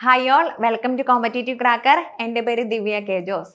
Hi all welcome to competitive cracker എന്റെ പേര് Divya K Jose.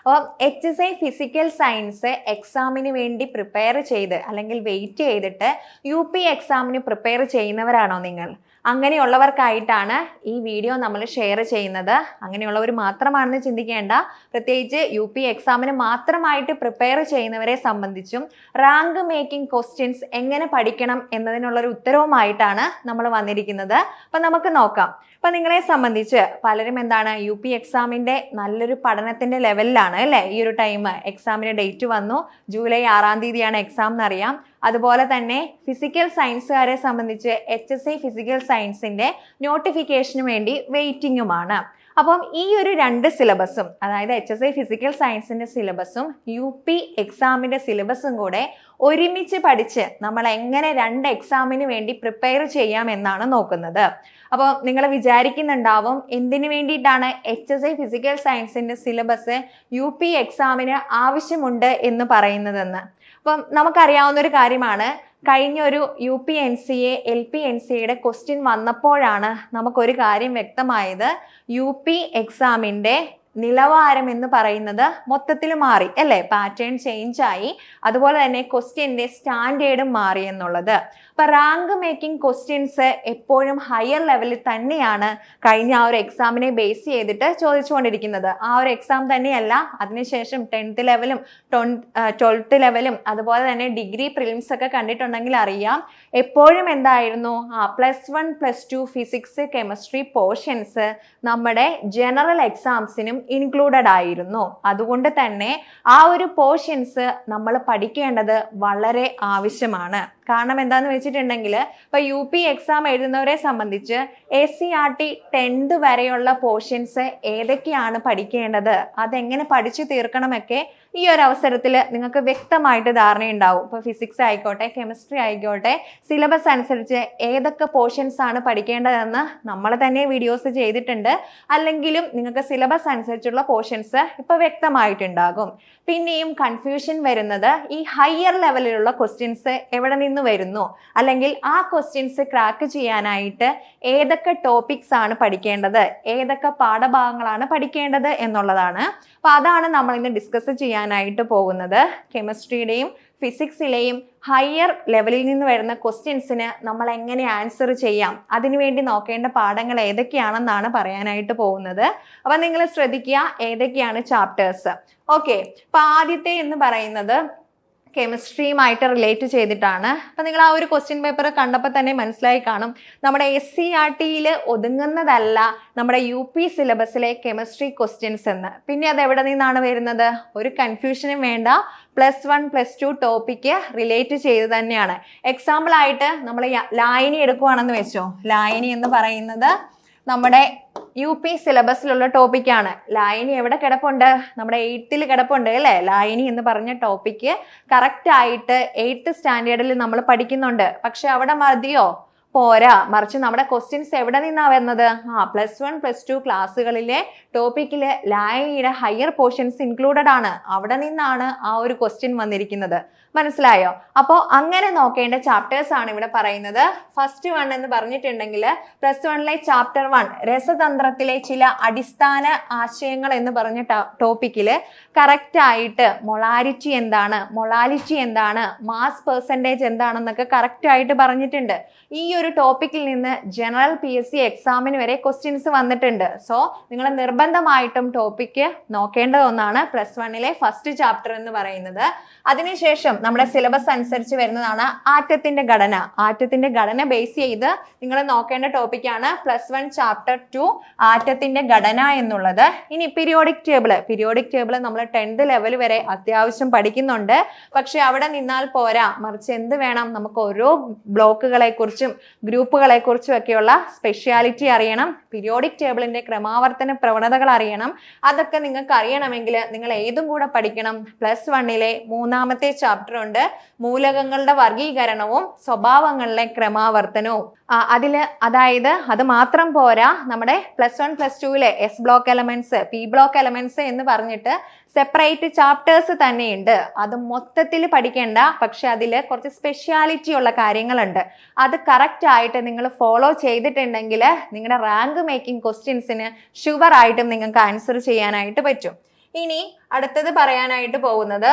അപ്പോൾ H S I physical science എക്സാമിന് വേണ്ടി പ്രിപ്പയർ ചെയ്ത് അല്ലെങ്കിൽ വെയിറ്റ് ചെയ്തിട്ട് യു പി എക്സാമിന് പ്രിപ്പയർ ചെയ്യുന്നവരാണോ നിങ്ങൾ? അങ്ങനെയുള്ളവർക്കായിട്ടാണ് ഈ വീഡിയോ നമ്മൾ ഷെയർ ചെയ്യുന്നത്. അങ്ങനെയുള്ളവർ മാത്രമാണെന്ന് ചിന്തിക്കേണ്ട. പ്രത്യേകിച്ച് യു പി എക്സാമിന് മാത്രമായിട്ട് പ്രിപ്പയർ ചെയ്യുന്നവരെ സംബന്ധിച്ചും റാങ്ക് മേക്കിംഗ് ക്വസ്റ്റ്യൻസ് എങ്ങനെ പഠിക്കണം എന്നതിനുള്ളൊരു ഉത്തരവുമായിട്ടാണ് നമ്മൾ വന്നിരിക്കുന്നത്. അപ്പം നമുക്ക് നോക്കാം. അപ്പം നിങ്ങളെ സംബന്ധിച്ച് പലരും എന്താണ് യു പി എക്സാമിന്റെ നല്ലൊരു പഠനത്തിന്റെ ലെവലിലാണ് അല്ലേ? ഈ ഒരു ടൈം എക്സാമിന്റെ ഡേറ്റ് വന്നു. ജൂലൈ ആറാം തീയതിയാണ് എക്സാം എന്നറിയാം. അതുപോലെ തന്നെ ഫിസിക്കൽ സയൻസുകാരെ സംബന്ധിച്ച് എച്ച് എസ് ഐ ഫിസിക്കൽ സയൻസിന്റെ നോട്ടിഫിക്കേഷന് വേണ്ടി വെയിറ്റിംഗുമാണ് അപ്പം ഈ ഒരു രണ്ട് സിലബസും അതായത് എച്ച് എസ് ഐ ഫിസിക്കൽ സയൻസിന്റെ സിലബസും യു പി എക്സാമിന്റെ സിലബസും കൂടെ ഒരുമിച്ച് പഠിച്ച് നമ്മൾ എങ്ങനെ രണ്ട് എക്സാമിന് വേണ്ടി പ്രിപ്പയർ ചെയ്യാം എന്നാണ് നോക്കുന്നത്. അപ്പോൾ നിങ്ങൾ വിചാരിക്കുന്നുണ്ടാവും എന്തിനു വേണ്ടിയിട്ടാണ് എച്ച് എസ് ഐ ഫിസിക്കൽ സയൻസിന്റെ സിലബസ് യു പി എക്സാമിന് ആവശ്യമുണ്ട് എന്ന് പറയുന്നതെന്ന്. അപ്പം നമുക്കറിയാവുന്ന ഒരു കാര്യമാണ്. കഴിഞ്ഞ ഒരു U P N C A L P N C എയുടെ ക്വസ്റ്റ്യൻ വന്നപ്പോഴാണ് നമുക്കൊരു കാര്യം വ്യക്തമായത്. യു പി എക്സാമിന്റെ നിലവാരം എന്ന് പറയുന്നത് മൊത്തത്തിൽ മാറി അല്ലേ? പാറ്റേൺ ചേഞ്ച് ആയി. അതുപോലെ തന്നെ ക്വസ്റ്റ്യന്റെ സ്റ്റാൻഡേർഡും മാറി എന്നുള്ളത്. അപ്പൊ റാങ്ക് മേക്കിംഗ് ക്വസ്റ്റ്യൻസ് എപ്പോഴും ഹയർ ലെവലിൽ തന്നെയാണ് കഴിഞ്ഞ ആ ഒരു എക്സാമിനെ ബേസ് ചെയ്തിട്ട് ചോദിച്ചുകൊണ്ടിരിക്കുന്നത്. ആ ഒരു എക്സാം തന്നെയല്ല അതിനുശേഷം ടെൻത്ത് ലെവലും ട്വൽത്ത് ലെവലും അതുപോലെ തന്നെ ഡിഗ്രി പ്രിലിംസ് ഒക്കെ കണ്ടിട്ടുണ്ടെങ്കിൽ അറിയാം. എപ്പോഴും എന്തായിരുന്നു? ആ plus one plus two physics chemistry portions നമ്മുടെ ജനറൽ എക്സാംസിനും ഇൻക്ലൂഡഡ് ആയിരുന്നു. അതുകൊണ്ട് തന്നെ ആ ഒരു പോർഷൻസ് നമ്മൾ പഠിക്കേണ്ടത് വളരെ ആവശ്യമാണ്. കാരണം എന്താന്ന് വെച്ചിട്ടുണ്ടെങ്കിൽ ഇപ്പൊ യു പി എക്സാം എഴുതുന്നവരെ സംബന്ധിച്ച് S C R T tenth വരെയുള്ള പോർഷൻസ് ഏതൊക്കെയാണ് പഠിക്കേണ്ടത്? അതെങ്ങനെ പഠിച്ചു തീർക്കണമൊക്കെ ഈ ഒരു അവസരത്തിൽ നിങ്ങൾക്ക് വ്യക്തമായിട്ട് ധാരണയുണ്ടാവും. ഇപ്പോൾ ഫിസിക്സ് ആയിക്കോട്ടെ കെമിസ്ട്രി ആയിക്കോട്ടെ സിലബസ് അനുസരിച്ച് ഏതൊക്കെ പോർഷൻസ് ആണ് പഠിക്കേണ്ടതെന്ന് നമ്മൾ തന്നെ വീഡിയോസ് ചെയ്തിട്ടുണ്ട്. അല്ലെങ്കിലും നിങ്ങൾക്ക് സിലബസ് അനുസരിച്ചുള്ള പോർഷൻസ് ഇപ്പോൾ വ്യക്തമായിട്ടുണ്ടാകും. പിന്നെയും കൺഫ്യൂഷൻ വരുന്നത് ഈ ഹയർ ലെവലിലുള്ള ക്വസ്റ്റ്യൻസ് എവിടെ നിന്ന് വരുന്നു. അല്ലെങ്കിൽ ആ ക്വസ്റ്റ്യൻസ് ക്രാക്ക് ചെയ്യാനായിട്ട് ഏതൊക്കെ ടോപ്പിക്സ് ആണ് പഠിക്കേണ്ടത്? ഏതൊക്കെ പാഠഭാഗങ്ങളാണ് പഠിക്കേണ്ടത് എന്നുള്ളതാണ്. അപ്പോൾ അതാണ് നമ്മൾ ഇന്ന് ഡിസ്കസ് ചെയ്യാനായിട്ട് പോകുന്നത്. കെമിസ്ട്രിയുടെയും ഫിസിക്സിലെയും ഹയർ ലെവലിൽ നിന്ന് വരുന്ന ക്വസ്റ്റ്യൻസിന് നമ്മൾ എങ്ങനെ ആൻസർ ചെയ്യാം? അതിനുവേണ്ടി നോക്കേണ്ട പാഠങ്ങൾ ഏതൊക്കെയാണെന്നാണ് പറയാനായിട്ട് പോകുന്നത്. അപ്പം നിങ്ങൾ ശ്രദ്ധിക്കുക ഏതൊക്കെയാണ് ചാപ്റ്റേഴ്സ് ഓക്കെ അപ്പം ആദ്യത്തെ എന്ന് പറയുന്നത് കെമിസ്ട്രിയുമായിട്ട് റിലേറ്റ് ചെയ്തിട്ടാണ്. അപ്പം നിങ്ങൾ ആ ഒരു ക്വസ്റ്റ്യൻ പേപ്പർ കണ്ടപ്പോൾ തന്നെ മനസ്സിലായി കാണും. നമ്മുടെ എസ് സി ആർ ടിയിൽ ഒതുങ്ങുന്നതല്ല നമ്മുടെ യു പി സിലബസിലെ കെമിസ്ട്രി ക്വസ്റ്റ്യൻസ് എന്ന്. പിന്നെ അത് എവിടെ നിന്നാണ് വരുന്നത്? ഒരു കൺഫ്യൂഷനും വേണ്ട. Plus one plus two topic relate ചെയ്ത് തന്നെയാണ്. എക്സാമ്പിൾ ആയിട്ട് നമ്മൾ ലായനി എടുക്കുവാണെന്ന് വെച്ചോ. ലായനി എന്ന് പറയുന്നത് നമ്മുടെ യു പി സിലബസിലുള്ള ടോപ്പിക്കാണ് ലായനി എവിടെ കിടപ്പുണ്ട്? നമ്മുടെ എയ്ത്തിൽ കിടപ്പുണ്ട് അല്ലേ? ലായനി എന്ന് പറഞ്ഞ ടോപ്പിക്ക് കറക്റ്റ് ആയിട്ട് എയ്ത്ത് സ്റ്റാൻഡേർഡിൽ നമ്മൾ പഠിക്കുന്നുണ്ട്. പക്ഷെ അവിടെ മതിയോ? പോരാ. മറിച്ച് നമ്മുടെ ക്വസ്റ്റ്യൻസ് എവിടെ നിന്നാണ് വരുന്നത്? ആ പ്ലസ് വൺ പ്ലസ് ടു ക്ലാസ്സുകളിലെ ടോപ്പിക്കിൽ ലായനിയുടെ ഹയർ പോർഷൻസ് ഇൻക്ലൂഡഡ് ആണ്. അവിടെ നിന്നാണ് ആ ഒരു ക്വസ്റ്റ്യൻ വന്നിരിക്കുന്നത്. മനസ്സിലായോ? അപ്പോൾ അങ്ങനെ നോക്കേണ്ട ചാപ്റ്റേഴ്സ് ആണ് ഇവിടെ പറയുന്നത്. ഫസ്റ്റ് വൺ എന്ന് പറഞ്ഞിട്ടുണ്ടെങ്കിൽ പ്ലസ് വണ്ണിലെ ചാപ്റ്റർ വൺ രസതന്ത്രത്തിലെ ചില അടിസ്ഥാന ആശയങ്ങൾ എന്ന് പറഞ്ഞ ടോപ്പിക്കിൽ കറക്റ്റ് ആയിട്ട് മൊളാരിറ്റി എന്താണ് മൊളാലിറ്റി എന്താണ് മാസ് പെർസെന്റേജ് എന്താണെന്നൊക്കെ കറക്റ്റ് ആയിട്ട് പറഞ്ഞിട്ടുണ്ട്. ഈ ഒരു ടോപ്പിക്കിൽ നിന്ന് ജനറൽ പി എസ് സി എക്സാമിന് വരെ ക്വസ്റ്റ്യൻസ് വന്നിട്ടുണ്ട്. സോ നിങ്ങൾ നിർബന്ധമായിട്ടും ടോപ്പിക്ക് നോക്കേണ്ട ഒന്നാണ് പ്ലസ് വണ്ണിലെ ഫസ്റ്റ് ചാപ്റ്റർ എന്ന് പറയുന്നത്. അതിനുശേഷം നമ്മുടെ സിലബസ് അനുസരിച്ച് വരുന്നതാണ് ആറ്റത്തിന്റെ ഘടന. ആറ്റത്തിന്റെ ഘടന ബേസ് ചെയ്ത് നിങ്ങൾ നോക്കേണ്ട ടോപ്പിക്കാണ് പ്ലസ് വൺ ചാപ്റ്റർ ടു ആറ്റത്തിന്റെ ഘടന എന്നുള്ളത്. ഇനി പീരിയോഡിക് ടേബിൾ പീരിയോഡിക് ടേബിൾ നമ്മൾ ടെൻത്ത് ലെവൽ വരെ അത്യാവശ്യം പഠിക്കുന്നുണ്ട്. പക്ഷെ അവിടെ നിന്നാൽ പോരാ. മറിച്ച് എന്ത് വേണം? നമുക്ക് ഓരോ ബ്ലോക്കുകളെ കുറിച്ചും ഗ്രൂപ്പുകളെ കുറിച്ചും ഒക്കെയുള്ള സ്പെഷ്യാലിറ്റി അറിയണം. പീരിയോഡിക് ടേബിളിന്റെ ക്രമാവർത്തന പ്രവണതകൾ അറിയണം. അതൊക്കെ നിങ്ങൾക്ക് അറിയണമെങ്കിൽ നിങ്ങൾ ഏതും കൂടെ പഠിക്കണം. പ്ലസ് വണ്ണിലെ മൂന്നാമത്തെ ചാപ്റ്റർ ഉണ്ട് മൂലകങ്ങളുടെ വർഗീകരണവും സ്വഭാവങ്ങളിലെ ക്രമാവർത്തനവും. അതിൽ അതായത് അത് മാത്രം പോരാ നമ്മുടെ plus one plus ടുവിലെ S block elements P block elements എന്ന് പറഞ്ഞിട്ട് സെപ്പറേറ്റ് ചാപ്റ്റേഴ്സ് തന്നെയുണ്ട്. അത് മൊത്തത്തിൽ പഠിക്കേണ്ട പക്ഷെ അതിൽ കുറച്ച് സ്പെഷ്യാലിറ്റി ഉള്ള കാര്യങ്ങളുണ്ട്. അത് കറക്റ്റ് ആയിട്ട് നിങ്ങൾ ഫോളോ ചെയ്തിട്ടുണ്ടെങ്കിൽ നിങ്ങളുടെ റാങ്ക് മേക്കിംഗ് ക്വസ്റ്റ്യൻസിന് ഷുവർ ആയിട്ടും നിങ്ങൾക്ക് ആൻസർ ചെയ്യാനായിട്ട് പറ്റും. ഇനി അടുത്തത് പറയാനായിട്ട് പോകുന്നത്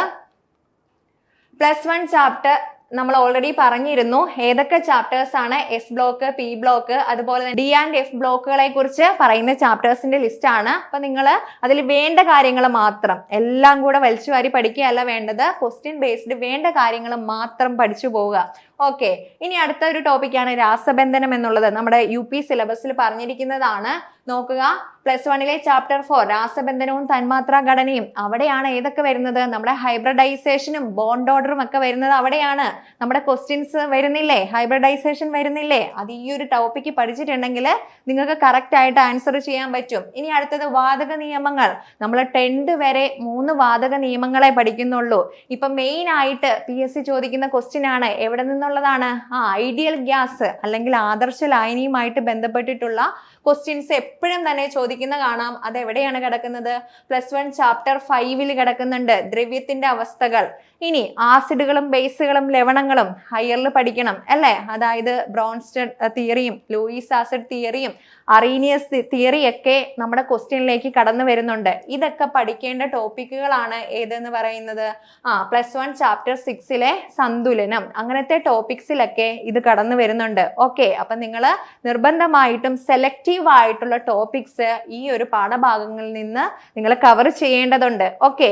പ്ലസ് വൺ ചാപ്റ്റർ നമ്മൾ ഓൾറെഡി പറഞ്ഞിരുന്നു. ഏതൊക്കെ ചാപ്റ്റേഴ്സ് ആണ്? എസ് ബ്ലോക്ക് പി ബ്ലോക്ക് അതുപോലെ ഡി ആൻഡ് എഫ് ബ്ലോക്കുകളെ കുറിച്ച് പറയുന്ന ചാപ്റ്റേഴ്സിന്റെ ലിസ്റ്റ് ആണ്. അപ്പൊ നിങ്ങൾ അതിൽ വേണ്ട കാര്യങ്ങൾ മാത്രം എല്ലാം കൂടെ വലിച്ചു വാരി പഠിക്കുകയല്ല വേണ്ടത്. ക്വസ്റ്റ്യൻ ബേസ്ഡ് വേണ്ട കാര്യങ്ങൾ മാത്രം പഠിച്ചു പോവുക. ഓക്കെ ഇനി അടുത്ത ഒരു ടോപ്പിക്കാണ് രാസബന്ധനം എന്നുള്ളത്. നമ്മുടെ യു പി സിലബസിൽ പറഞ്ഞിരിക്കുന്നതാണ്. നോക്കുക പ്ലസ് വണ്ണിലെ ചാപ്റ്റർ ഫോർ രാസബന്ധനവും തന്മാത്രാ ഘടനയും. അവിടെയാണ് ഏതൊക്കെ വരുന്നത്? നമ്മുടെ ഹൈബ്രഡൈസേഷനും ബോണ്ട് ഓർഡറും ഒക്കെ വരുന്നത് അവിടെയാണ്. നമ്മുടെ ക്വസ്റ്റ്യൻസ് വരുന്നില്ലേ? ഹൈബ്രഡൈസേഷൻ വരുന്നില്ലേ? അത് ഈ ഒരു ടോപ്പിക്ക് പഠിച്ചിട്ടുണ്ടെങ്കിൽ നിങ്ങൾക്ക് കറക്റ്റ് ആയിട്ട് ആൻസർ ചെയ്യാൻ പറ്റും. ഇനി അടുത്തത് വാതക നിയമങ്ങൾ. നമ്മൾ ടെൻത്ത് വരെ മൂന്ന് വാതക നിയമങ്ങളെ പഠിക്കുന്നുള്ളൂ. ഇപ്പൊ മെയിൻ ആയിട്ട് പി എസ് സി ചോദിക്കുന്ന ക്വസ്റ്റ്യൻ ആണ് എവിടെ നിന്നുള്ളതാണ് ആ ഐഡിയൽ ഗ്യാസ് അല്ലെങ്കിൽ ആദർശ ലായനിയുമായിട്ട് ബന്ധപ്പെട്ടിട്ടുള്ള ക്വസ്റ്റ്യൻസ് എപ്പോഴും തന്നെ ചോദിക്കുന്ന കാണാം. അത് എവിടെയാണ് കിടക്കുന്നത് പ്ലസ് വൺ ചാപ്റ്റർ ഫൈവിൽ കിടക്കുന്നുണ്ട്. ദ്രവ്യത്തിന്റെ അവസ്ഥകൾ. ഇനി ആസിഡുകളും ബേസുകളും ലവണങ്ങളും ഹയറിൽ പഠിക്കണം അല്ലേ? അതായത് ബ്രോൺസ്റ്റഡ് തിയറിയും ലൂയിസ് ആസിഡ് തിയറിയും അറീനിയസ് തിയറി ഒക്കെ നമ്മുടെ ക്വസ്റ്റ്യനിലേക്ക് കടന്നു വരുന്നുണ്ട്. ഇതൊക്കെ പഠിക്കേണ്ട ടോപ്പിക്കുകളാണ് ഏതെന്ന് പറയുന്നത്? ആ പ്ലസ് വൺ ചാപ്റ്റർ സിക്സിലെ സന്തുലനം. അങ്ങനത്തെ ടോപ്പിക്സിലൊക്കെ ഇത് കടന്നു വരുന്നുണ്ട്. ഓക്കെ അപ്പം നിങ്ങൾ നിർബന്ധമായിട്ടും സെലക്റ്റീവ് ആയിട്ടുള്ള ടോപ്പിക്സ് ഈ ഒരു പാഠഭാഗങ്ങളിൽ നിന്ന് നിങ്ങൾ കവർ ചെയ്യേണ്ടതുണ്ട്. ഓക്കെ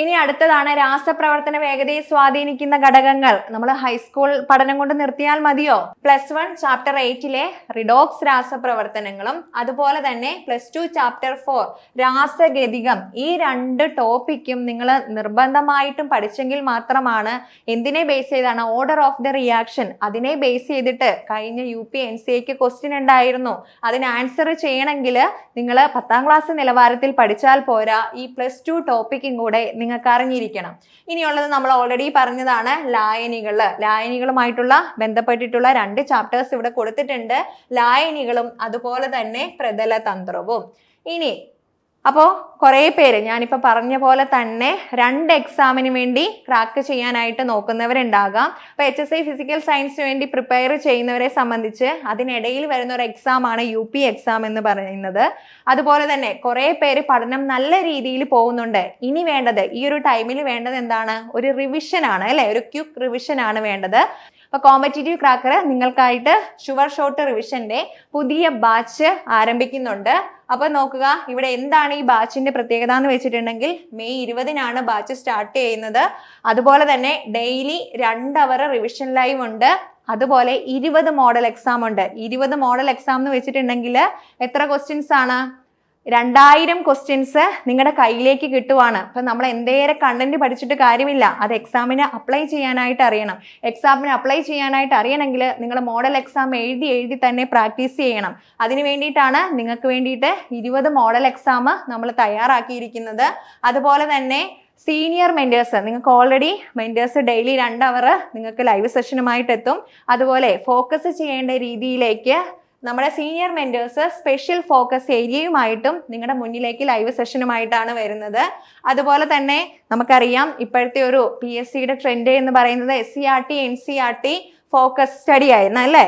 ഇനി അടുത്തതാണ് രാസപ്രവർത്തന വേഗതയെ സ്വാധീനിക്കുന്ന ഘടകങ്ങൾ. നമ്മൾ ഹൈസ്കൂൾ പഠനം കൊണ്ട് നിർത്തിയാൽ മതിയോ? പ്ലസ് വൺ ചാപ്റ്റർ എയ്റ്റിലെ റിഡോക്സ് രാസപ്രവർത്തനങ്ങളും അതുപോലെ തന്നെ പ്ലസ് ടു ചാപ്റ്റർ ഫോർ രാസഗതികം ഈ രണ്ട് ടോപ്പിക്കും നിങ്ങൾ നിർബന്ധമായിട്ടും പഠിച്ചെങ്കിൽ മാത്രമാണ് എന്തിനെ ബേസ് ചെയ്താണ് ഓർഡർ ഓഫ് ദ റിയാക്ഷൻ അതിനെ ബേസ് ചെയ്തിട്ട് കഴിഞ്ഞ യു പി എൻ സി എക്ക് ക്വസ്റ്റ്യൻ ഉണ്ടായിരുന്നു. അതിന് ആൻസർ ചെയ്യണമെങ്കിൽ നിങ്ങൾ പത്താം ക്ലാസ് നിലവാരത്തിൽ പഠിച്ചാൽ പോരാ. ഈ പ്ലസ് ടു ടോപ്പിക്കും കൂടെ നിങ്ങൾക്ക് അറിഞ്ഞിരിക്കണം. ഇനിയുള്ളത് നമ്മൾ ഓൾറെഡി പറഞ്ഞതാണ് ലായനികൾ ലായനികളുമായിട്ടുള്ള ബന്ധപ്പെട്ടിട്ടുള്ള രണ്ട് ചാപ്റ്റേഴ്സ് ഇവിടെ കൊടുത്തിട്ടുണ്ട്. ലായനികളും അതുപോലെ തന്നെ പ്രതലതന്ത്രവും. ഇനി അപ്പോൾ കുറേ പേര് ഞാനിപ്പോൾ പറഞ്ഞ പോലെ തന്നെ രണ്ട് എക്സാമിന് വേണ്ടി ക്രാക്ക് ചെയ്യാനായിട്ട് നോക്കുന്നവരുണ്ടാകാം. അപ്പോൾ എച്ച് എസ് ഐ ഫിസിക്കൽ സയൻസിന് വേണ്ടി പ്രിപ്പയർ ചെയ്യുന്നവരെ സംബന്ധിച്ച് അതിനിടയിൽ വരുന്ന ഒരു എക്സാം ആണ് യു പി എക്സാം എന്ന് പറയുന്നത്. അതുപോലെ തന്നെ കുറേ പേര് പഠനം നല്ല രീതിയിൽ പോകുന്നുണ്ട്. ഇനി വേണ്ടത് ഈ ഒരു ടൈമിൽ വേണ്ടത് എന്താണ്? ഒരു റിവിഷനാണ് അല്ലേ? ഒരു ക്യുക്ക് റിവിഷനാണ് വേണ്ടത്. അപ്പൊ കോമ്പറ്റേറ്റീവ് ക്രാക്കർ നിങ്ങൾക്കായിട്ട് ഷുവർ ഷോട്ട് റിവിഷന്റെ പുതിയ ബാച്ച് ആരംഭിക്കുന്നുണ്ട്. അപ്പൊ നോക്കുക ഇവിടെ എന്താണ് ഈ ബാച്ചിന്റെ പ്രത്യേകത എന്ന് വെച്ചിട്ടുണ്ടെങ്കിൽ മെയ് ഇരുപതിനാണ് ബാച്ച് സ്റ്റാർട്ട് ചെയ്യുന്നത്. അതുപോലെ തന്നെ ഡെയിലി രണ്ട് അവർ റിവിഷൻ ലൈവ് ഉണ്ട്. അതുപോലെ ഇരുപത് മോഡൽ എക്സാം ഉണ്ട്. ഇരുപത് മോഡൽ എക്സാം എന്ന് വെച്ചിട്ടുണ്ടെങ്കിൽ എത്ര ക്വസ്റ്റ്യൻസ് ആണ്? രണ്ടായിരം ക്വസ്റ്റ്യൻസ് നിങ്ങളുടെ കയ്യിലേക്ക് കിട്ടുവാണ്. അപ്പം നമ്മൾ എന്തേരെ കണ്ടന്റ് പഠിച്ചിട്ട് കാര്യമില്ല. അത് എക്സാമിന് അപ്ലൈ ചെയ്യാനായിട്ട് അറിയണം. എക്സാമിന് അപ്ലൈ ചെയ്യാനായിട്ട് അറിയണമെങ്കിൽ നിങ്ങൾ മോഡൽ എക്സാം എഴുതി എഴുതി തന്നെ പ്രാക്ടീസ് ചെയ്യണം. അതിന് വേണ്ടിയിട്ടാണ് നിങ്ങൾക്ക് വേണ്ടിയിട്ട് ഇരുപത് മോഡൽ എക്സാം നമ്മൾ തയ്യാറാക്കിയിരിക്കുന്നത്. അതുപോലെ തന്നെ സീനിയർ മെന്റേഴ്സ് നിങ്ങൾക്ക് ഓൾറെഡി മെന്റേഴ്സ് ഡെയിലി രണ്ട് അവർ നിങ്ങൾക്ക് ലൈവ് സെഷനുമായിട്ട് എത്തും. അതുപോലെ ഫോക്കസ് ചെയ്യേണ്ട രീതിയിലേക്ക് നമ്മുടെ സീനിയർ മെന്റേഴ്സ് സ്പെഷ്യൽ ഫോക്കസ് ഏരിയയുമായിട്ടും നിങ്ങളുടെ മുന്നിലേക്ക് ലൈവ് സെഷനുമായിട്ടാണ് വരുന്നത്. അതുപോലെ തന്നെ നമുക്കറിയാം ഇപ്പോഴത്തെ ഒരു പി എസ് സിയുടെ ട്രെൻഡ് എന്ന് പറയുന്നത് S C R T N C R T focus study ആയിരുന്നു അല്ലേ?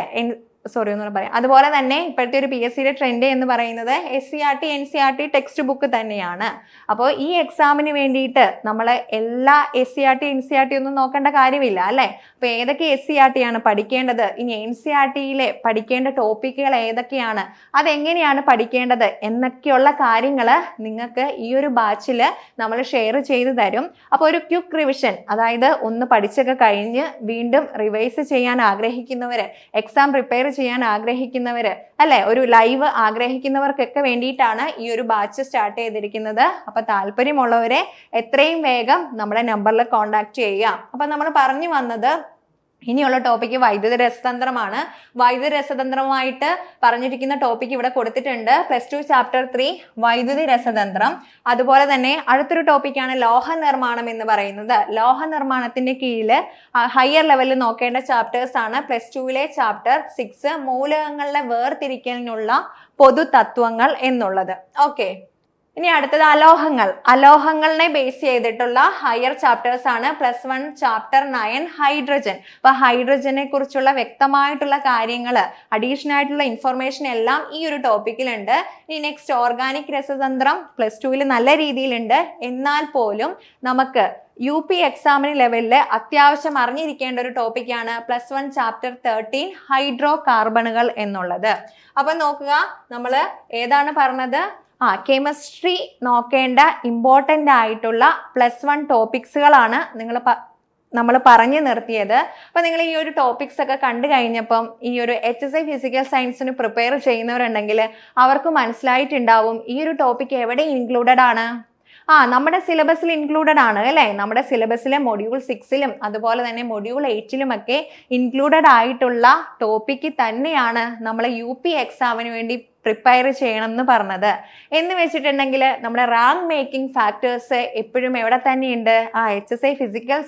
സോറി എന്ന് പറയാം. അതുപോലെ തന്നെ ഇപ്പോഴത്തെ ഒരു പി എസ് സിയുടെ ട്രെൻഡ് എന്ന് പറയുന്നത് S C R T N C R T text book തന്നെയാണ്. അപ്പോൾ ഈ എക്സാമിന് വേണ്ടിയിട്ട് നമ്മൾ എല്ലാ S C R T N C R T ഒന്നും നോക്കേണ്ട കാര്യമില്ല അല്ലേ? അപ്പോൾ ഏതൊക്കെ എസ് സി ആർ ടി ആണ് പഠിക്കേണ്ടത്? ഇനി എൻ സി ആർ ടിയിലെ പഠിക്കേണ്ട ടോപ്പിക്കുകൾ ഏതൊക്കെയാണ്? അതെങ്ങനെയാണ് പഠിക്കേണ്ടത്? എന്നൊക്കെയുള്ള കാര്യങ്ങൾ നിങ്ങൾക്ക് ഈ ഒരു ബാച്ചിൽ നമ്മൾ ഷെയർ ചെയ്തു തരും. അപ്പോൾ ഒരു ക്യുക്ക് റിവിഷൻ അതായത് ഒന്ന് പഠിച്ചൊക്കെ കഴിഞ്ഞ് വീണ്ടും റിവൈസ് ചെയ്യാൻ ആഗ്രഹിക്കുന്നവർ എക്സാം പ്രിപ്പയർ ചെയ്യാൻ ആഗ്രഹിക്കുന്നവർ അല്ലെ? ഒരു ലൈവ് ആഗ്രഹിക്കുന്നവർക്കൊക്കെ വേണ്ടിയിട്ടാണ് ഈ ഒരു ബാച്ച് സ്റ്റാർട്ട് ചെയ്തിരിക്കുന്നത്. അപ്പൊ താല്പര്യമുള്ളവരെ എത്രയും വേഗം നമ്മുടെ നമ്പറിൽ കോൺടാക്ട് ചെയ്യുക. അപ്പൊ നമ്മൾ പറഞ്ഞു വന്നത് ഇനിയുള്ള ടോപ്പിക്ക് വൈദ്യുത രസതന്ത്രമാണ് വൈദ്യുത രസതന്ത്രമായിട്ട് പറഞ്ഞിരിക്കുന്ന ടോപ്പിക്ക് ഇവിടെ കൊടുത്തിട്ടുണ്ട്. പ്ലസ് ടു ചാപ്റ്റർ ത്രീ വൈദ്യുതി രസതന്ത്രം അതുപോലെ തന്നെ അടുത്തൊരു ടോപ്പിക്കാണ് ലോഹ നിർമ്മാണം എന്ന് പറയുന്നത്. ലോഹ നിർമ്മാണത്തിന്റെ കീഴിൽ ഹയർ ലെവലിൽ നോക്കേണ്ട ചാപ്റ്റേഴ്സ് ആണ്. പ്ലസ് ടുവിലെ ചാപ്റ്റർ സിക്സ് മൂലകങ്ങളുടെ വേർതിരിക്കലിനുള്ള പൊതു തത്വങ്ങൾ എന്നുള്ളത്. ഓക്കെ ഇനി അടുത്തത് അലോഹങ്ങൾ. അലോഹങ്ങളെ ബേസ് ചെയ്തിട്ടുള്ള ഹയർ ചാപ്റ്റേഴ്സ് ആണ് plus one chapter nine hydrogen അപ്പൊ ഹൈഡ്രജനെ കുറിച്ചുള്ള വ്യക്തമായിട്ടുള്ള കാര്യങ്ങൾ അഡീഷണൽ ആയിട്ടുള്ള ഇൻഫർമേഷൻ എല്ലാം ഈ ഒരു ടോപ്പിക്കിലുണ്ട് ഇനി നെക്സ്റ്റ് ഓർഗാനിക് രസതന്ത്രം പ്ലസ് ടുവിൽ നല്ല രീതിയിലുണ്ട് എന്നാൽ പോലും നമുക്ക് യു പി എക്സാമിന് ലെവലിൽ അത്യാവശ്യം അറിഞ്ഞിരിക്കേണ്ട ഒരു ടോപ്പിക്കാണ് പ്ലസ് വൺ ചാപ്റ്റർ തേർട്ടീൻ ഹൈഡ്രോ കാർബണുകൾ എന്നുള്ളത്. അപ്പൊ നോക്കുക നമ്മൾ ഏതാണ് പറഞ്ഞത്? ആ കെമിസ്ട്രി നോക്കേണ്ട ഇമ്പോർട്ടന്റ് ആയിട്ടുള്ള പ്ലസ് വൺ ടോപ്പിക്സുകളാണ് നിങ്ങൾ നമ്മൾ പറഞ്ഞു നിർത്തിയത്. അപ്പം നിങ്ങൾ ഈ ഒരു ടോപ്പിക്സ് ഒക്കെ കണ്ടു കഴിഞ്ഞപ്പം ഈ ഒരു എച്ച് എസ് ഐ ഫിസിക്കൽ സയൻസിന് പ്രിപ്പയർ ചെയ്യുന്നവരുണ്ടെങ്കിൽ അവർക്ക് മനസ്സിലായിട്ടുണ്ടാവും ഈ ഒരു ടോപ്പിക് എവിടെ ഇൻക്ലൂഡഡ് ആണ്. ആ നമ്മുടെ സിലബസിൽ ഇൻക്ലൂഡഡ് ആണ് അല്ലേ? നമ്മുടെ സിലബസിലെ മൊഡ്യൂൾ സിക്സിലും അതുപോലെ തന്നെ മൊഡ്യൂൾ എയ്റ്റിലും ഒക്കെ ഇൻക്ലൂഡഡ് ആയിട്ടുള്ള ടോപ്പിക്ക് തന്നെയാണ് നമ്മൾ യു പി എക്സാമിന് വേണ്ടി പ്രിപ്പയർ ചെയ്യണം എന്ന് പറഞ്ഞത്. എന്ന് വെച്ചിട്ടുണ്ടെങ്കിൽ നമ്മുടെ റാങ്ക് മേക്കിംഗ് ഫാക്ടേഴ്സ് എപ്പോഴും എവിടെ തന്നെയുണ്ട്? ആ H S A physical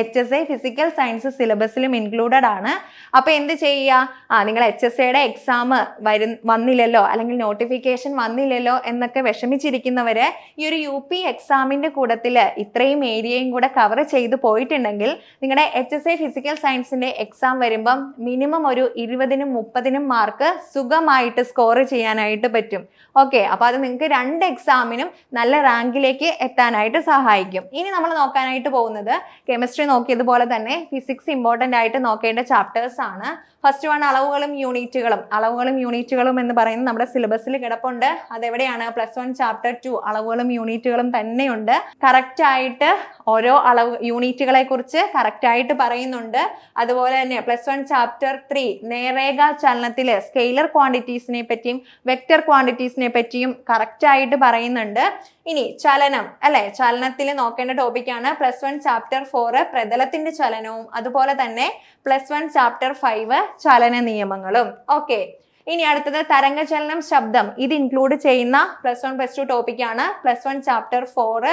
H S A physical science സിലബസിലും included ആണ്. അപ്പോൾ എന്ത് ചെയ്യുക? ആ നിങ്ങൾ എച്ച് എസ് എയുടെ എക്സാം വരു വന്നില്ലല്ലോ അല്ലെങ്കിൽ നോട്ടിഫിക്കേഷൻ വന്നില്ലല്ലോ എന്നൊക്കെ വിഷമിച്ചിരിക്കുന്നവര് ഈ ഒരു യു പി എക്സാമിന്റെ കൂടത്തിൽ ഇത്രയും ഏരിയയും കൂടെ കവർ ചെയ്ത് പോയിട്ടുണ്ടെങ്കിൽ നിങ്ങളുടെ എച്ച് എസ് എ ഫിസിക്കൽ സയൻസിന്റെ എക്സാം വരുമ്പം മിനിമം ഒരു ഇരുപതിനും മുപ്പതിനും മാർക്ക് സുഖമായിട്ട് സ്കോർ ചെയ്യാനായിട്ട് പറ്റും. ഓക്കെ അപ്പോൾ അത് നിങ്ങൾക്ക് രണ്ട് എക്സാമിനും നല്ല റാങ്കിലേക്ക് എത്താനായിട്ട് സഹായിക്കും. ഇനി നമ്മൾ നോക്കാനായിട്ട് പോകുന്നത് കെമിസ്ട്രി നോക്കിയതുപോലെ തന്നെ ഫിസിക്സ് ഇമ്പോർട്ടന്റ് ആയിട്ട് നോക്കേണ്ട ചാപ്റ്റേഴ്സ് ആണ്. ഫസ്റ്റ് വൺ അളവുകളും യൂണിറ്റുകളും അളവുകളും യൂണിറ്റുകളും എന്ന് പറയുന്നത് നമ്മുടെ സിലബസിൽ കിടപ്പുണ്ട്. അതെവിടെയാണ്? പ്ലസ് വൺ ചാപ്റ്റർ ടു അളവുകളും യൂണിറ്റുകളും തന്നെയുണ്ട്. കറക്റ്റ് ആയിട്ട് ഓരോ അളവ് യൂണിറ്റുകളെ കുറിച്ച് കറക്റ്റ് ആയിട്ട് പറയുന്നുണ്ട്. അതുപോലെ തന്നെ പ്ലസ് വൺ ചാപ്റ്റർ ത്രീ നേരേഖ ചലനത്തിൽ സ്കെയിലർ ക്വാണ്ടിറ്റീസിനെ പറ്റിയും വെക്റ്റർ ക്വാണ്ടിറ്റീസിനെ പറ്റിയും കറക്റ്റ് ആയിട്ട് പറയുന്നുണ്ട്. ഇനി ചലനം അല്ലെ? ചലനത്തിൽ നോക്കേണ്ട ടോപ്പിക്കാണ് പ്ലസ് വൺ ചാപ്റ്റർ ഫോർ പ്രതലത്തിന്റെ ചലനവും. അതുപോലെ തന്നെ പ്ലസ് വൺ ചാപ്റ്റർ ഫൈവ് ചലന നിയമങ്ങളും. ഓക്കെ ഇനി അടുത്തത് തരംഗചലനം ശബ്ദം. ഇത് ഇൻക്ലൂഡ് ചെയ്യുന്ന പ്ലസ് വൺ പ്ലസ് ടു ടോപ്പിക്കാണ് പ്ലസ് വൺ ചാപ്റ്റർ ഫോർ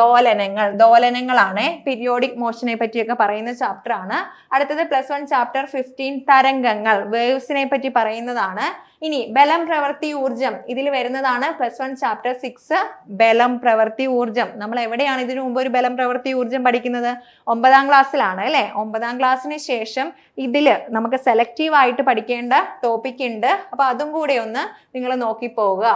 ദോലനങ്ങൾ. ദോലനങ്ങളാണ്. പീരിയോഡിക് മോഷനെ പറ്റിയൊക്കെ പറയുന്ന ചാപ്റ്റർ ആണ്. അടുത്തത് പ്ലസ് വൺ ചാപ്റ്റർ ഫിഫ്റ്റീൻ തരംഗങ്ങൾ. വേവ്സിനെ പറ്റി പറയുന്നതാണ്. ഇനി ബലം പ്രവൃത്തി ഊർജം ഇതിൽ വരുന്നതാണ് പ്ലസ് വൺ ചാപ്റ്റർ സിക്സ് ബലം പ്രവൃത്തി ഊർജം നമ്മൾ എവിടെയാണ് ഇതിനു മുമ്പ് ഒരു ബലം പ്രവൃത്തി ഊർജം പഠിക്കുന്നത്? ഒമ്പതാം ക്ലാസ്സിലാണ് അല്ലേ? ഒമ്പതാം ക്ലാസ്സിന് ശേഷം ഇതിൽ നമുക്ക് സെലക്റ്റീവ് ആയിട്ട് പഠിക്കേണ്ട ടോപ്പിക് ഉണ്ട്. അപ്പൊ അതും കൂടെ ഒന്ന് നിങ്ങൾ നോക്കി പോവുക.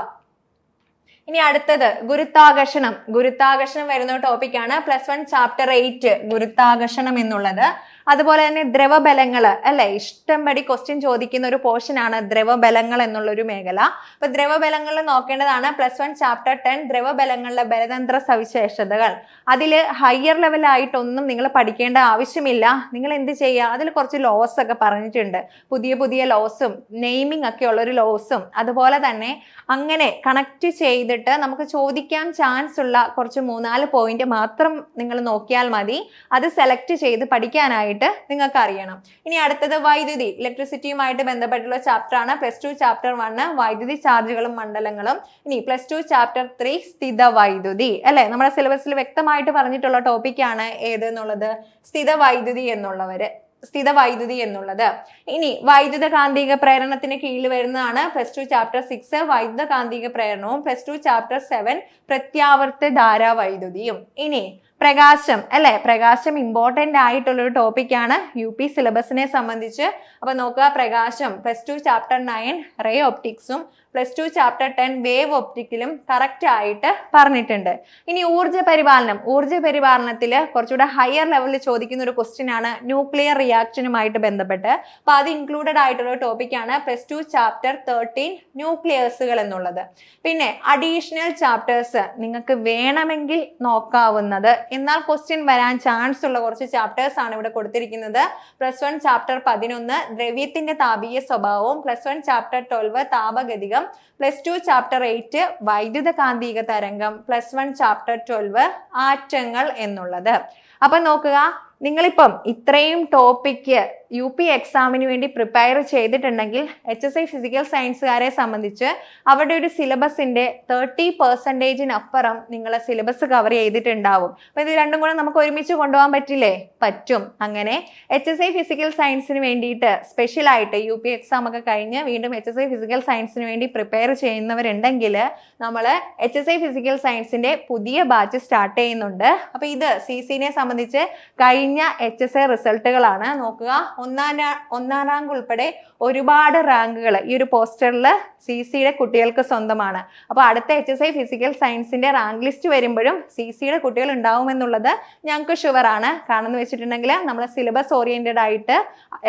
ഇനി അടുത്തത് ഗുരുത്വാകർഷണം. ഗുരുത്വാകർഷണം വരുന്ന ടോപ്പിക്കാണ് പ്ലസ് വൺ ചാപ്റ്റർ എയ്റ്റ് ഗുരുത്വാകർഷണം എന്നുള്ളത്. അതുപോലെ തന്നെ ദ്രവബലങ്ങൾ അല്ലെ? ഇഷ്ടംപടി ക്വസ്റ്റ്യൻ ചോദിക്കുന്ന ഒരു പോർഷൻ ആണ് ദ്രവബലങ്ങൾ എന്നുള്ള ഒരു മേഖല. അപ്പൊ ദ്രവബലങ്ങൾ നോക്കേണ്ടതാണ് പ്ലസ് വൺ ചാപ്റ്റർ ടെൻ ദ്രവബലങ്ങളുടെ ബലതന്ത്ര സവിശേഷതകൾ. അതിൽ ഹയർ ലെവലായിട്ടൊന്നും നിങ്ങൾ പഠിക്കേണ്ട ആവശ്യമില്ല. നിങ്ങൾ എന്ത് ചെയ്യുക? അതിൽ കുറച്ച് ലോസ് ഒക്കെ പറഞ്ഞിട്ടുണ്ട്. പുതിയ പുതിയ ലോസും നെയ്മിംഗ് ഒക്കെ ഉള്ളൊരു ലോസും അതുപോലെ തന്നെ അങ്ങനെ കണക്ട് ചെയ്തിട്ട് നമുക്ക് ചോദിക്കാൻ ചാൻസ് ഉള്ള കുറച്ച് മൂന്നാൽ പോയിന്റ് മാത്രം നിങ്ങൾ നോക്കിയാൽ മതി. അത് സെലക്ട് ചെയ്ത് പഠിക്കാനായിട്ട് നിങ്ങൾക്ക് അറിയണം ഇനി അടുത്തത് വൈദ്യുതി. ഇലക്ട്രിസിറ്റിയുമായിട്ട് ബന്ധപ്പെട്ടുള്ള ചാപ്റ്റർ ആണ്. പ്ലസ് ടു ചാപ്റ്റർ വണ്ണ് വൈദ്യുതി ചാർജുകളും മണ്ഡലങ്ങളും. ഇനി പ്ലസ് ടു ചാപ്റ്റർ ത്രീ സ്ഥിത വൈദ്യുതി. അല്ലെ? നമ്മുടെ സിലബസിൽ വ്യക്തമായിട്ട് പറഞ്ഞിട്ടുള്ള ടോപ്പിക്കാണ് ഏത് എന്നുള്ളത് സ്ഥിത വൈദ്യുതി എന്നുള്ളവര്. സ്ഥിത വൈദ്യുതി എന്നുള്ളത്. ഇനി വൈദ്യുത കാന്തിക പ്രേരണത്തിന് കീഴിൽ വരുന്നതാണ് പ്ലസ് ടു ചാപ്റ്റർ സിക്സ് വൈദ്യുത കാന്തിക പ്രേരണവും. പ്ലസ് ടു ചാപ്റ്റർ സെവൻ പ്രത്യാവർത്ത ധാരാ വൈദ്യുതിയും ഇനി പ്രകാശം അല്ലെ? പ്രകാശം ഇമ്പോർട്ടന്റ് ആയിട്ടുള്ള ഒരു ടോപ്പിക്കാണ് യു പി സിലബസിനെ സംബന്ധിച്ച്. അപ്പൊ നോക്കുക പ്രകാശം. Plus two chapter nine ray ഒപ്റ്റിക്സും plus two chapter ten wave ഒപ്റ്റിക്കിലും correct ആയിട്ട് പറഞ്ഞിട്ടുണ്ട്. ഇനി ഊർജ പരിപാലനം. ഊർജ പരിപാലനത്തിൽ കുറച്ചുകൂടെ ഹയർ ലെവലിൽ ചോദിക്കുന്ന ഒരു ക്വസ്റ്റ്യൻ ആണ് ന്യൂക്ലിയർ റിയാക്ഷനുമായിട്ട് ബന്ധപ്പെട്ട്. അപ്പൊ അത് ഇൻക്ലൂഡഡ് ആയിട്ടുള്ള ടോപ്പിക്കാണ് പ്ലസ് ടു ചാപ്റ്റർ തേർട്ടീൻ ന്യൂക്ലിയേഴ്സുകൾ എന്നുള്ളത്. പിന്നെ അഡീഷണൽ ചാപ്റ്റേഴ്സ് നിങ്ങൾക്ക് വേണമെങ്കിൽ നോക്കാവുന്നത്. എന്നാൽ ക്വസ്റ്റ്യൻ വരാൻ ചാൻസ് ഉള്ള കുറച്ച് ചാപ്റ്റേഴ്സ് ആണ് ഇവിടെ കൊടുത്തിരിക്കുന്നത്. പ്ലസ് വൺ ചാപ്റ്റർ പതിനൊന്ന് ദ്രവ്യത്തിന്റെ താപീയ സ്വഭാവവും പ്ലസ് വൺ ചാപ്റ്റർ ട്വൽവ് താപഗതികം പ്ലസ് ടു ചാപ്റ്റർ എയ്റ്റ് വൈദ്യുത കാന്തിക തരംഗം. പ്ലസ് വൺ ചാപ്റ്റർ ട്വൽവ് ആറ്റങ്ങൾ എന്നുള്ളത്. അപ്പൊ നോക്കുക നിങ്ങളിപ്പം ഇത്രയും ടോപ്പിക്ക് യു പി എക്സാമിന് വേണ്ടി പ്രിപ്പയർ ചെയ്തിട്ടുണ്ടെങ്കിൽ എച്ച് എസ് ഐ ഫിസിക്കൽ സയൻസുകാരെ സംബന്ധിച്ച് അവരുടെ ഒരു സിലബസിന്റെ തേർട്ടി പെർസെന്റേജിനപ്പുറം നിങ്ങളെ സിലബസ് കവർ ചെയ്തിട്ടുണ്ടാവും. അപ്പൊ ഇത് രണ്ടും കൂടെ നമുക്ക് ഒരുമിച്ച് കൊണ്ടുപോകാൻ പറ്റില്ലേ? പറ്റും. അങ്ങനെ എച്ച് എസ് ഐ ഫിസിക്കൽ സയൻസിന് വേണ്ടിയിട്ട് സ്പെഷ്യലായിട്ട് യു പി എക്സാം ഒക്കെ കഴിഞ്ഞ് വീണ്ടും എച്ച് എസ് ഐ ഫിസിക്കൽ സയൻസിന് വേണ്ടി പ്രിപ്പയർ ചെയ്യുന്നവരുണ്ടെങ്കിൽ നമ്മൾ എച്ച് എസ് ഐ ഫിസിക്കൽ സയൻസിന്റെ പുതിയ ബാച്ച് സ്റ്റാർട്ട് ചെയ്യുന്നുണ്ട്. അപ്പോൾ ഇത് സി സിനെ സംബന്ധിച്ച് കഴിഞ്ഞ എച്ച് എസ് ഐ റിസൾട്ടുകളാണ് നോക്കുക. ഒന്നാം ഒന്നാം റാങ്ക് ഉൾപ്പെടെ ഒരുപാട് റാങ്കുകൾ ഈ ഒരു പോസ്റ്ററിൽ സി സിയുടെ കുട്ടികൾക്ക് സ്വന്തമാണ്. അപ്പോൾ അടുത്ത എച്ച് എസ് ഐ ഫിസിക്കൽ സയൻസിന്റെ റാങ്ക് ലിസ്റ്റ് വരുമ്പോഴും സി സിയുടെ കുട്ടികൾ ഉണ്ടാവുമെന്നുള്ളത് ഞങ്ങൾക്ക് ഷുവറാണ് കാരണം എന്ന് വെച്ചിട്ടുണ്ടെങ്കിൽ നമ്മൾ സിലബസ് ഓറിയന്റഡ് ആയിട്ട്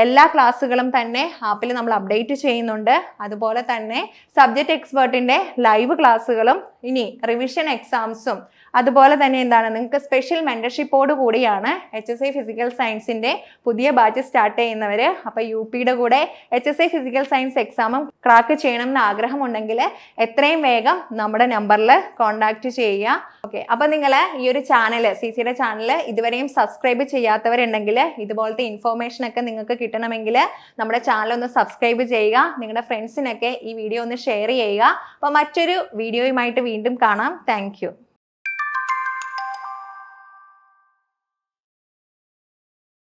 എല്ലാ ക്ലാസ്സുകളും തന്നെ ആപ്പിൽ നമ്മൾ അപ്ഡേറ്റ് ചെയ്യുന്നുണ്ട്. അതുപോലെ തന്നെ സബ്ജക്ട് എക്സ്പേർട്ടിന്റെ ലൈവ് ക്ലാസ്സുകളും ഇനി റിവിഷൻ എക്സാംസും അതുപോലെ തന്നെ എന്താണ് നിങ്ങൾക്ക് സ്പെഷ്യൽ മെന്റർഷിപ്പോട് കൂടിയാണ് എച്ച് എസ് ഐ ഫിസിക്കൽ സയൻസിന്റെ പുതിയ ബാച്ച് സ്റ്റാർട്ട് ചെയ്യുന്നവർ അപ്പോൾ യു പിയുടെ കൂടെ H S A physical science എക്സാമും ക്രാക്ക് ചെയ്യണം എന്ന് ആഗ്രഹമുണ്ടെങ്കിൽ എത്രയും വേഗം നമ്മുടെ നമ്പറിൽ കോൺടാക്റ്റ് ചെയ്യുക. ഓക്കെ അപ്പോൾ നിങ്ങൾ ഈ ഒരു ചാനൽ സി സിയുടെ ചാനൽ ഇതുവരെയും സബ്സ്ക്രൈബ് ചെയ്യാത്തവരുണ്ടെങ്കിൽ ഇതുപോലത്തെ ഇൻഫോർമേഷൻ ഒക്കെ നിങ്ങൾക്ക് കിട്ടണമെങ്കിൽ നമ്മുടെ ചാനൽ ഒന്ന് സബ്സ്ക്രൈബ് ചെയ്യുക. നിങ്ങളുടെ ഫ്രണ്ട്സിനൊക്കെ ഈ വീഡിയോ ഒന്ന് ഷെയർ ചെയ്യുക. അപ്പോൾ മറ്റൊരു വീഡിയോയുമായിട്ട് വീണ്ടും കാണാം. താങ്ക്